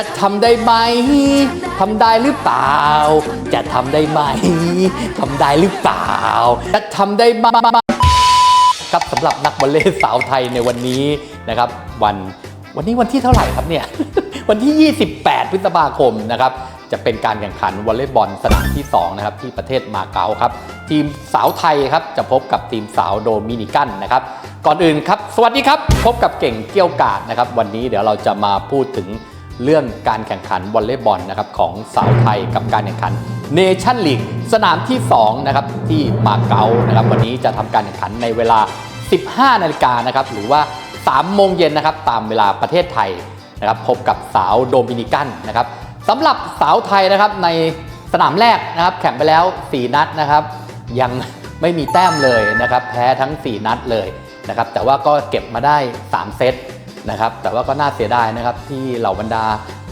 จะทำได้ไหมทำได้หรือเปล่า จะทำได้ไหมทำได้หรือเปล่า จะทำได้ไหมครับสำหรับนักวอลเลย์สาวไทยในวันนี้นะครับ วันวันนี้วันที่เท่าไหร่ครับเนี่ย วันที่ 28 พฤษภาคมนะครับจะเป็นการแข่งขันวอลเลย์บอลสนามที่ 2 นะครับ ที่ประเทศมาเก๊าครับ ทีมสาวไทยครับ จะพบกับทีมสาวโดมินิกันนะครับ ก่อนอื่นครับ สวัสดีครับ พบกับเก่งเกี้ยวกาดนะครับ วันนี้เดี๋ยวเราจะมาพูดถึง เรื่องการแข่งขันวอลเลย์บอลนะครับของสาวไทยกับการแข่งขันเนชั่นลีกสนามที่2นะครับที่มาเก๊านะครับวันนี้จะทำการแข่งขันในเวลา 15 นาฬิกานะครับหรือว่า 3 โมงเย็นนะครับตามเวลาประเทศไทยนะครับพบกับสาวโดมินิกันนะครับสำหรับสาวไทยนะครับในสนามแรกนะครับแข่งไปแล้ว 4 นัดนะครับ ยังไม่มีแต้มเลยนะครับแพ้ทั้ง 4 นัดเลยนะครับแต่ว่าก็เก็บมาได้ 3 เซต นะครับ แต่ว่าก็น่าเสียดายนะครับที่เหล่าบรรดา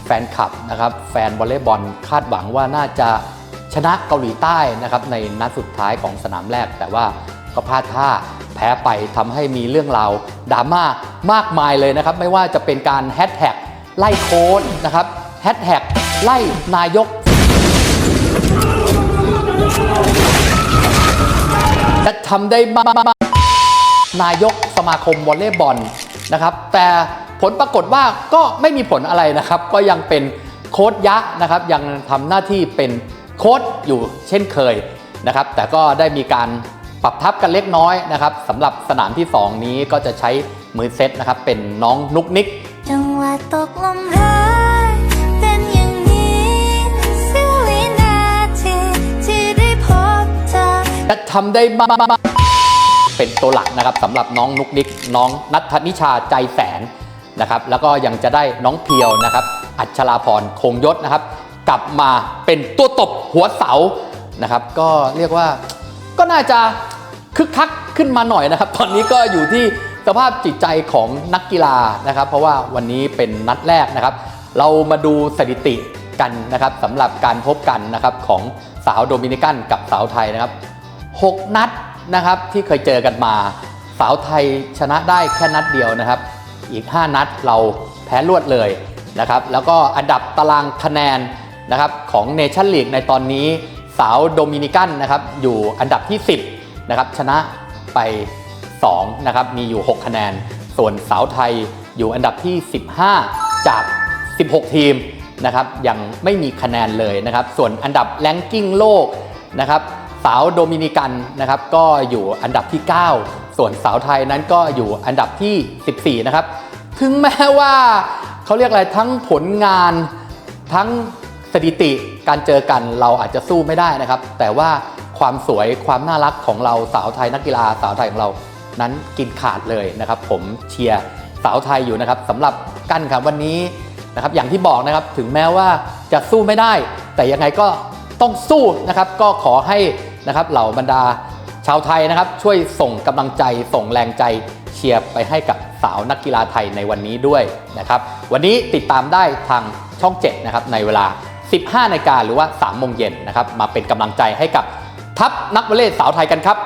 แฟนคลับนะครับ แฟนวอลเลย์บอลคาดหวังว่าน่าจะชนะเกาหลีใต้นะครับในนัดสุดท้ายของสนามแรก แต่ว่าก็พลาดท่าแพ้ไปทำให้มีเรื่องราวดราม่ามากมายเลยนะครับ ไม่ว่าจะเป็นการแฮชแท็กไล่โค้ดนะครับแฮชแท็กไล่นายกจะทำได้มากนายกสมาคมวอลเลย์บอล นะครับ แต่ผลปรากฏว่าก็ไม่มีผลอะไรนะครับ ก็ยังเป็นโค้ดยะนะครับ ยังทำหน้าที่เป็นโค้ดอยู่เช่นเคยนะครับ แต่ก็ได้มีการปรับทับกันเล็กน้อยนะครับสำหรับสนามที่ 2 นี้ก็จะใช้มือเซตนะครับ เป็นน้องนุกนิกจังหวะตกลมหายเป็นอย่างนี้เสี้ยววินาทีที่ได้พบเธอจะทำได้มาก เป็นตัวหลักนะครับสำหรับน้องนุกนิกน้องนัทนิชาใจแสนนะครับแล้วก็ยังจะได้น้องเพียวนะครับ อัชราพรคงยศนะครับ กลับมาเป็นตัวตบหัวเสานะครับ ก็เรียกว่าก็น่าจะคึกคักขึ้นมาหน่อยนะครับ ตอนนี้ก็อยู่ที่สภาพจิตใจของนักกีฬานะครับ เพราะว่าวันนี้เป็นนัดแรกนะครับ เรามาดูสถิติกันนะครับสำหรับการพบกันนะครับของสาวโดมินิกันกับสาวไทยนะครับ 6 นัด นะครับที่เคยเจอกันมา สาวไทยชนะได้แค่นัดเดียวนะครับ อีก 5 นัดเราแพ้รวดเลยนะครับแล้วก็อันดับตารางคะแนนนะครับของเนชั่นลีกในตอนนี้สาวโดมินิกันนะครับอยู่อันดับที่ 10นะครับชนะไป2นะครับมีอยู่ 6 คะแนน ส่วนสาวไทยอยู่อันดับที่ 15 จาก 16 ทีมนะครับยังไม่มีคะแนนเลยนะครับส่วนอันดับแรงกิ้งโลกนะครับ สาวโดมินิกันนะครับก็อยู่อันดับที่ 9 ส่วนสาวไทยนั้นก็อยู่อันดับที่ 14 นะครับ ถึงแม้ว่าเขาเรียกอะไรทั้งผลงานทั้งสถิติการเจอกันเราอาจจะสู้ไม่ได้นะครับ แต่ว่าความสวยความน่ารักของเราสาวไทยนักกีฬาสาวไทยของเรานั้นกินขาดเลยนะครับ ผมเชียร์สาวไทยอยู่นะครับสำหรับกั้นครับวันนี้นะครับอย่างที่บอกนะครับถึงแม้ว่าจะสู้ไม่ได้ แต่ยังไงก็ ต้องสู้นะครับก็ขอให้นะครับเหล่าบรรดาชาวไทยนะครับ ช่วยส่งกำลังใจส่งแรงใจเชียร์ไปให้กับสาวนักกีฬาไทยในวันนี้ด้วยนะครับ วันนี้ติดตามได้ทางช่อง 7 นะครับ ในเวลา 15นาฬิกาหรือว่า3โมงเย็นนะครับ มาเป็นกำลังใจให้กับทัพนักวอลเลย์สาวไทยกันครับ